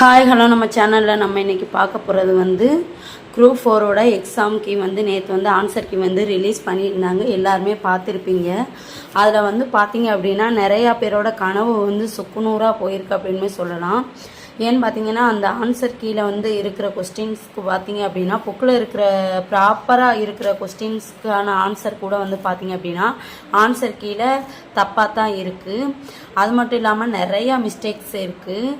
Hi hello நம்ம சேனலில் நம்ம இன்றைக்கி பார்க்க போகிறது வந்து குரூப் ஃபோரோட எக்ஸாம் கீ வந்து நேற்று வந்து ஆன்சர் கீ வந்து ரிலீஸ் பண்ணியிருந்தாங்க. எல்லாருமே பார்த்துருப்பீங்க. அதில் வந்து பார்த்தீங்க அப்படின்னா நிறையா பேரோட கனவு வந்து சுக்குநூறாக போயிருக்கு அப்படின்னு சொல்லலாம். ஏன்னு பார்த்தீங்கன்னா அந்த ஆன்சர் கீழே வந்து இருக்கிற கொஸ்டின்ஸ்க்கு பார்த்தீங்க அப்படின்னா புக்கில் இருக்கிற ப்ராப்பராக இருக்கிற கொஸ்டின்ஸ்க்கான ஆன்சர் கூட வந்து பார்த்தீங்க அப்படின்னா ஆன்சர் கீழே தப்பாக தான் இருக்குது அது மட்டும் இல்லாமல் நிறையா மிஸ்டேக்ஸ் இருக்குது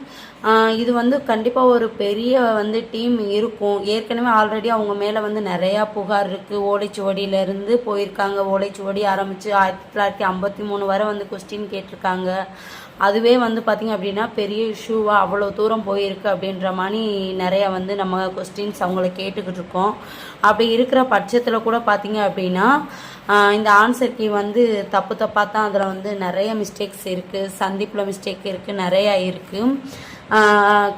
இது வந்து கண்டிப்பாக ஒரு பெரிய வந்து டீம் இருக்கும். ஏற்கனவே ஆல்ரெடி அவங்க மேலே வந்து நிறையா புகார் இருக்குது ஓலைச்சுவடியிலேருந்து போயிருக்காங்க. ஓலைச்சுவடி ஆரம்பித்து ஆயிரத்தி தொள்ளாயிரத்தி ஐம்பத்தி மூணு வரை வந்து கொஸ்டின் கேட்டிருக்காங்க. அதுவே வந்து பார்த்திங்க அப்படின்னா பெரிய இஷ்யூவாக அவ்வளோ தூரம் போயிருக்கு அப்படின்ற மாதிரி நிறையா வந்து நம்ம கொஸ்டின்ஸ் அவங்கள கேட்டுக்கிட்டு இருக்கோம். அப்படி இருக்கிற பட்சத்தில் கூட பார்த்திங்க அப்படின்னா இந்த ஆன்சர் கீ வந்து தப்பு தப்பாக தான் அதில் வந்து நிறைய மிஸ்டேக்ஸ் இருக்குது சந்திப்பில் மிஸ்டேக் இருக்குது நிறையா இருக்குது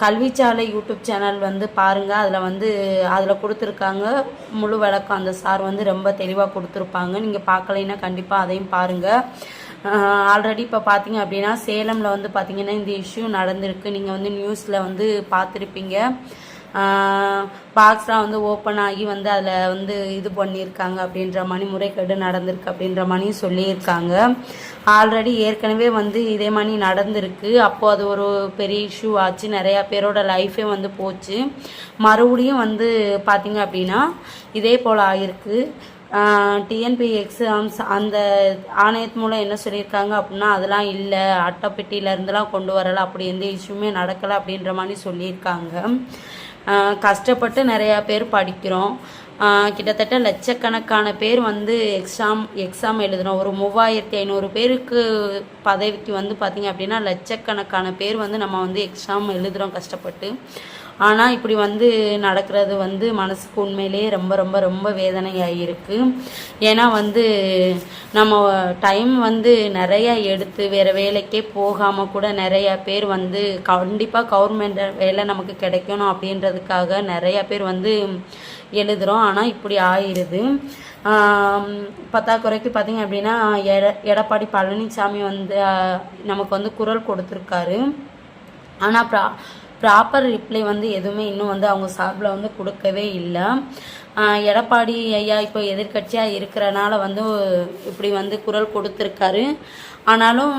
கல்விச்சாலை யூடியூப் சேனல் வந்து பாருங்கள் அதில் வந்து அதில் கொடுத்துருக்காங்க. முழு விளக்கம். அந்த சார் வந்து ரொம்ப தெளிவாக கொடுத்துருப்பாங்க. நீங்கள் பார்க்கலைன்னா கண்டிப்பாக அதையும் பாருங்கள் ஆல்ரெடி இப்போ பார்த்தீங்க அப்படின்னா சேலமில் வந்து பார்த்தீங்கன்னா இந்த இஷ்யூ நடந்திருக்கு. நீங்கள் வந்து நியூஸில் வந்து பார்த்துருப்பீங்க பாக்ஸ்லாம் வந்து ஓப்பன் ஆகி வந்து அதில் வந்து இது பண்ணியிருக்காங்க அப்படின்ற மாதிரி முறைகேடு நடந்திருக்கு அப்படின்ற மாதிரியும் சொல்லியிருக்காங்க. ஆல்ரெடி ஏற்கனவே வந்து இதே மாதிரி நடந்திருக்கு. அப்போது அது ஒரு பெரிய இஷ்யூ ஆச்சு. நிறையா பேரோட லைஃபே வந்து போச்சு. மறுபடியும் வந்து பார்த்தீங்க அப்படின்னா இதே போல் ஆகிருக்கு டிஎன்பி எக்ஸாம்ஸ் அந்த ஆணையத்து மூலம் என்ன சொல்லியிருக்காங்க அப்படின்னா அதெல்லாம் இல்லை அட்டைப்பெட்டியிலேருந்துலாம் கொண்டு வரலை அப்படி எந்த இஷ்யூமே நடக்கலை அப்படின்ற மாதிரி சொல்லியிருக்காங்க. கஷ்டப்பட்டு நிறையா பேர் படிக்கிறோம். கிட்டத்தட்ட லட்சக்கணக்கான பேர் வந்து எக்ஸாம் எக்ஸாம் எழுதுகிறோம் ஒரு மூவாயிரத்தி ஐநூறு பேருக்கு பதவிக்கு வந்து பார்த்திங்க அப்படின்னா லட்சக்கணக்கான பேர் வந்து நம்ம வந்து எக்ஸாம் எழுதுகிறோம் கஷ்டப்பட்டு. ஆனால் இப்படி வந்து நடக்கிறது வந்து மனசுக்கு உண்மையிலேயே ரொம்ப ரொம்ப ரொம்ப வேதனையாக இருக்குது ஏன்னா வந்து நம்ம டைம் வந்து நிறையா எடுத்து வேறு வேலைக்கே போகாமல் கூட நிறையா பேர் வந்து கண்டிப்பாக கவர்மெண்ட் வேலை நமக்கு கிடைக்கணும் அப்படின்றதுக்காக நிறையா பேர் வந்து எழுதுகிறோம் ஆனால் இப்படி ஆயிடுது பத்தாக்குறைக்கு பார்த்தீங்க அப்படின்னா எட எடப்பாடி பழனிசாமி வந்து நமக்கு வந்து குரல் கொடுத்துருக்காரு. ஆனால் ப்ரா ப்ராப்பர் ரிப்ளை வந்து எதுவுமே இன்னும் வந்து அவங்க சார்பில் வந்து கொடுக்கவே இல்லை. எடப்பாடி ஐயா இப்போ எதிர்க்கட்சியாக இருக்கிறனால வந்து இப்படி வந்து குரல் கொடுத்துருக்காரு. ஆனாலும்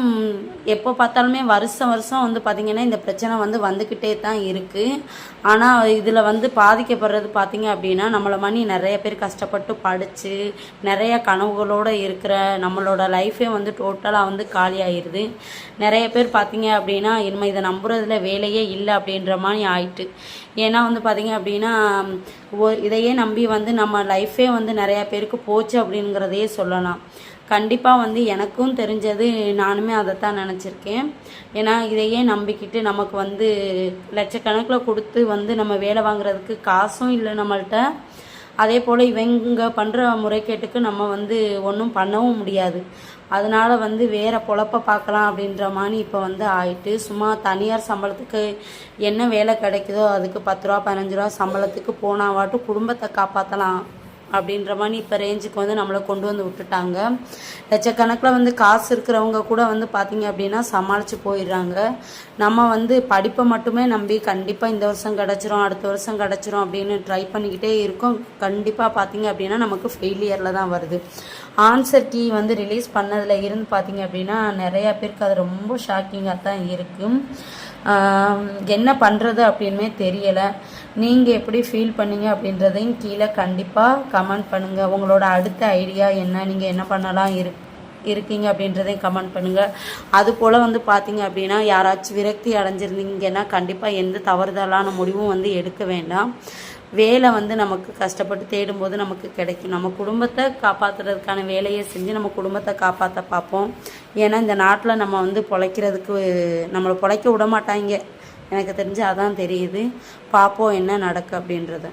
எப்போ பார்த்தாலுமே வருஷம் வருஷம் வந்து பார்த்திங்கன்னா இந்த பிரச்சனை வந்து வந்துக்கிட்டே தான் இருக்குது ஆனால் இதில் வந்து பாதிக்கப்படுறது பார்த்திங்க அப்படின்னா நம்மளை மாதிரி நிறைய பேர் கஷ்டப்பட்டு படித்து நிறைய கனவுகளோடு இருக்கிற நம்மளோட லைஃபே வந்து டோட்டலாக வந்து காலி நிறைய பேர் பார்த்திங்க அப்படின்னா இனிமேல் இதை நம்புறதுல வேலையே இல்லை அப்படின்ற மாதிரி ஆயிட்டு. ஏன்னா வந்து பார்த்தீங்க அப்படின்னா இதையே நம்பி வந்து நம்ம லைஃபே வந்து நிறையா பேருக்கு போச்சு அப்படிங்கிறதையே சொல்லலாம். கண்டிப்பாக வந்து எனக்கும் தெரிஞ்சது நானுமே அதைத்தான் நினச்சிருக்கேன். ஏன்னா இதையே நம்பிக்கிட்டு நமக்கு வந்து லட்சக்கணக்கில் கொடுத்து வந்து நம்ம வேலை வாங்குறதுக்கு காசும் இல்லை நம்மள்கிட்ட அதே போல் இவங்க பண்ணுற முறைகேட்டுக்கு நம்ம வந்து ஒன்றும் பண்ணவும் முடியாது. அதனால வந்து வேறு பொழப்ப பார்க்கலாம் அப்படின்ற மாதிரி இப்போ வந்து ஆயிட்டு சும்மா தனியார் சம்பளத்துக்கு என்ன வேலை கிடைக்குதோ அதுக்கு பத்து ரூபா பதினஞ்சு ரூபா சம்பளத்துக்கு போனாவாட்டும் குடும்பத்தை காப்பாற்றலாம் அப்படின்ற மாதிரி இப்போ ரேஞ்சுக்கு வந்து நம்மளை கொண்டு வந்து விட்டுட்டாங்க. லட்சக்கணக்கில் வந்து காசு இருக்கிறவங்க கூட வந்து பார்த்தீங்க அப்படின்னா சமாளித்து போயிடுறாங்க. நம்ம வந்து படிப்பை மட்டுமே நம்பி கண்டிப்பாக இந்த வருஷம் கிடச்சிரும் அடுத்த வருஷம் கிடச்சிரும் அப்படின்னு ட்ரை பண்ணிக்கிட்டே இருக்கோம். கண்டிப்பாக பார்த்தீங்க அப்படின்னா நமக்கு ஃபெயிலியரில் தான் வருது. ஆன்சர் கீ வந்து ரிலீஸ் பண்ணதில் இருந்து பார்த்தீங்க அப்படின்னா நிறையா பேருக்கு அது ரொம்ப ஷாக்கிங்காக தான் இருக்குது என்ன பண்ணுறது அப்படின்மே தெரியலை. நீங்கள் எப்படி ஃபீல் பண்ணீங்க அப்படின்றதையும் கீழே கண்டிப்பாக கமெண்ட் பண்ணுங்கள் உங்களோட அடுத்த ஐடியா என்ன? நீங்கள் என்ன பண்ணலாம்? இரு இருக்கீங்க அப்படின்றதையும் கமெண்ட் பண்ணுங்கள் அது போல் வந்து பார்த்தீங்க அப்படின்னா யாராச்சும் விரக்தி அடைஞ்சிருந்தீங்கன்னா கண்டிப்பாக எந்த தவறுதலான முடிவும் வந்து எடுக்க வேண்டாம். வேலை வந்து நமக்கு கஷ்டப்பட்டு தேடும்போது நமக்கு கிடைக்கும். நம்ம குடும்பத்தை காப்பாற்றுறதுக்கான வேலையை செஞ்சு நம்ம குடும்பத்தை காப்பாற்ற பார்ப்போம். ஏன்னா இந்த நாட்டில் நம்ம வந்து பொழைக்கிறதுக்கு நம்மளை பொழைக்க விட மாட்டாங்க. எனக்கு தெரிஞ்சு அதான் தெரியுது. பார்ப்போம் என்ன நடக்கு அப்படின்றத.